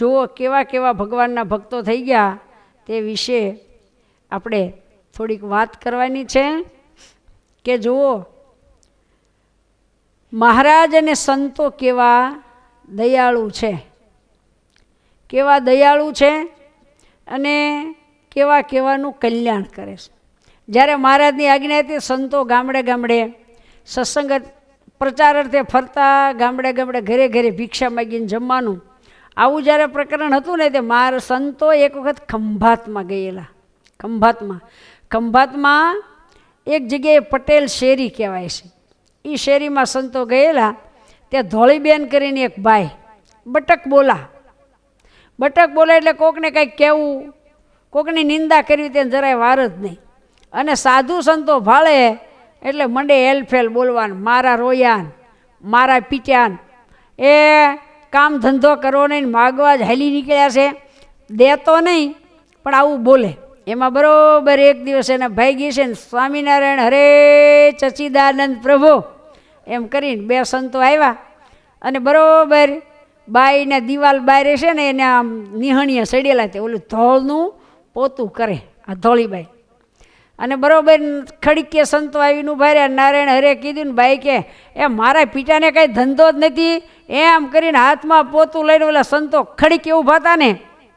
જુઓ કેવા કેવા ભગવાનના ભક્તો થઈ ગયા તે વિશે આપણે થોડીક વાત કરવાની છે કે જુઓ, મહારાજ અને સંતો કેવા દયાળુ છે. કેવા દયાળુ છે અને કેવા કેવાનું કલ્યાણ કરે છે. જ્યારે મહારાજની આજ્ઞા હતી સંતો ગામડે ગામડે સત્સંગ પ્રચાર અર્થે ફરતા ગામડે ગામડે ઘરે ઘરે ભિક્ષા માગીને જમવાનું આવું જ્યારે પ્રકરણ હતું ને તે માર સંતો એક વખત ખંભાતમાં ગયેલા. ખંભાતમાં. ખંભાતમાં એક જગ્યાએ પટેલ શેરી કહેવાય છે. એ શેરીમાં સંતો ગયેલા, ત્યાં ધોળીબેન કરીને એક ભાઈ બટક બોલા. બટક બોલે એટલે કોકને કંઈક કહેવું, કોકની નિંદા કરવી તેને જરાય વાર જ નહીં. અને સાધુ સંતો ભાળે એટલે મંડે હેલફેલ બોલવાનું, મારા રોયાન, મારા પીટ્યાન. એ કામ ધંધો કરવો નહીં, માગવા જ હાલી નીકળ્યા છે. દેતો નહીં, પણ આવું બોલે. એમાં બરોબર એક દિવસ એના ભાઈ ગઈ છે ને, સ્વામિનારાયણ હરે ચચિદાનંદ પ્રભુ, એમ કરીને બે સંતો આવ્યા. અને બરોબર બાઈને દિવાલ બાય છે ને, એને આમ નિહણીએ સડેલા તે ઓલું ધોળનું પોતું કરે, આ ધોળીબાઈ. અને બરાબર ખડીકે સંતો આવીને ઊભા રહ્યા, નારાયણ હરે કીધું ને ભાઈ કે, એ મારા પિતાને કાંઈ ધંધો જ નથી. એમ કરીને હાથમાં પોતું લઈને ઓલા સંતો ખડીકે ઊભા હતા ને,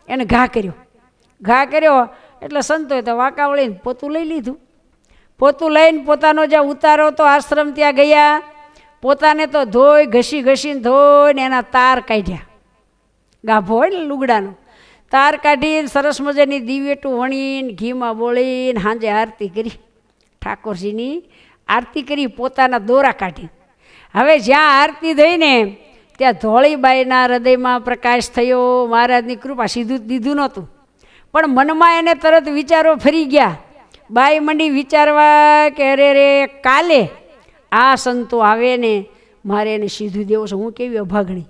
એને ઘા કર્યો. ઘા કર્યો એટલે સંતોએ તો વાંકા વળીને પોતું લઈ લીધું. પોતું લઈને પોતાનો જ્યાં ઉતારો તો આશ્રમ ત્યાં ગયા. પોતાને તો ધોઈ ઘસી ઘસીને ધોઈને એના તાર કાઢ્યા. ગાભો હોય ને લુગડાનો. તાર કાઢીને સરસ મજાની દિવેટું વણીને, ઘીમાં બોળીને સાંજે આરતી કરી. ઠાકોરજીની આરતી કરી, પોતાના દોરા કાઢી. હવે જ્યાં આરતી થઈને, ત્યાં ધોળીબાઈના હૃદયમાં પ્રકાશ થયો, મહારાજની કૃપા સીધું જ દીધું નહોતું. પણ મનમાં એને તરત વિચારો ફરી ગયા. બાઈ મંડી વિચારવા કે, અરે રે કાલે આ સંતો આવે ને, મારે એને સીધું દેવું છે, હું કેવી અભાગણી.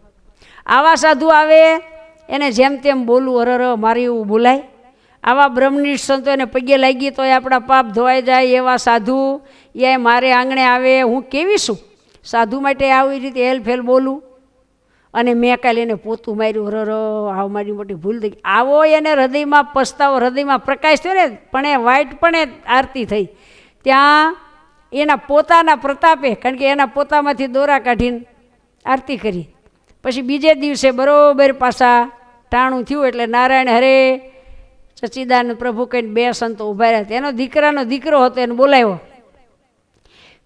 આવા સાધુ આવે એને જેમ તેમ બોલવું, અરર મારે એવું બોલાય. આવા બ્રહ્મનિષ્ઠ સંતો એને પગે લાગી તો એ આપણા પાપ ધોવાઈ જાય, એવા સાધુ, એ મારે આંગણે આવે, હું કેવી છું? સાધુ માટે આવી રીતે હેલફેલ બોલું? અને મેં કાલે એને પોતું માર્યું રર આવ મારી મોટી ભૂલ થઈ આવો એને હૃદયમાં પસ્તાવો, હૃદયમાં પ્રકાશ થયો ને, પણ એ વાઇટ પણ એ આરતી થઈ. ત્યાં એના પોતાના પ્રતાપે, કારણ કે એના પોતામાંથી દોરા કાઢીને આરતી કરી. પછી બીજે દિવસે બરોબર પાછા ટાણું થયું એટલે નારાયણ હરે સચ્ચિદાનંદ પ્રભુ કહીને બે સંતો ઊભા રહ્યા. તેનો દીકરાનો દીકરો હતો, એને બોલાવ્યો.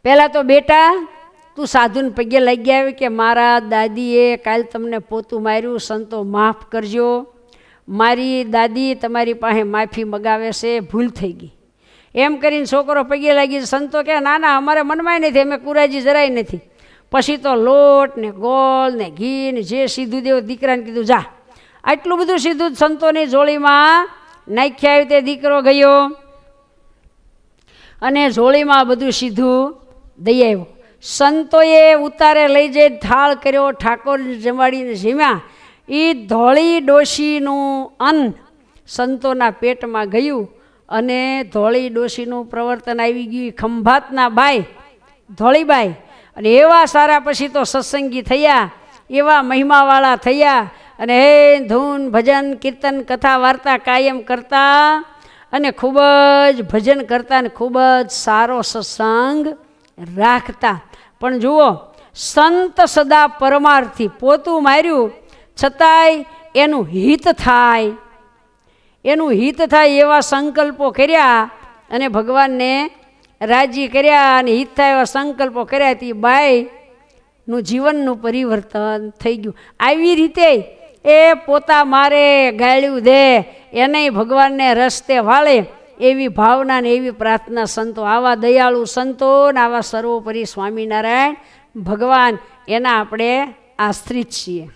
પહેલાં તો, બેટા, તું સાધુને પગે લાગી આવી કે મારા દાદીએ કાલ તમને પોતું માર્યું, સંતો માફ કરજો. મારી દાદી તમારી પાસે માફી મગાવે છે, ભૂલ થઈ ગઈ. એમ કરીને છોકરો પગે લાગી સંતો કે ના ના, અમારે મનમાં નથી, અમે કુરાજી જરાય નથી. પછી તો લોટ ને ગોળ ને ઘી ને જે સીધું દેવ દીકરાને કીધું, જા. આટલું બધું સીધું સંતોની જોળીમાં નાખ્યા તે દીકરો ગયો અને જોળીમાં બધું સીધું દઈ આવ્યો. સંતોએ ઉતારે લઈ જઈ થાળ કર્યો ઠાકોરને જમાડીને જીમ્યા એ ધોળી ડોશીનું અન્ન સંતોના પેટમાં ગયું અને ધોળી ડોશીનું પ્રવર્તન આવી ગયું. ખંભાતના બાઈ, ધોળીબાઈ અને એવા સારા પછી તો સત્સંગી થયા, એવા મહિમાવાળા થયા, અને હે ધૂન, ભજન, કીર્તન, કથા, વાર્તા કાયમ કરતા અને ખૂબ જ ભજન કરતા અને ખૂબ જ સારો સત્સંગ રાખતા. પણ જુઓ, સંત સદા પરમાર્થી પોતું માર્યું, છતાંય એનું હિત થાય. એનું હિત થાય એવા સંકલ્પો કર્યા અને ભગવાનને રાજી કર્યા અને હિત એવા સંકલ્પો કર્યા તે બાઈનું જીવનનું પરિવર્તન થઈ ગયું. આવી રીતે એ પોતા મારે ગાળ્યું દે એને ભગવાનને રસ્તે વાળે એવી ભાવના ને એવી પ્રાર્થના સંતો, આવા દયાળુ સંતો ને આવા સર્વોપરી સ્વામિનારાયણ ભગવાન એના આપણે આશ્રિત છીએ.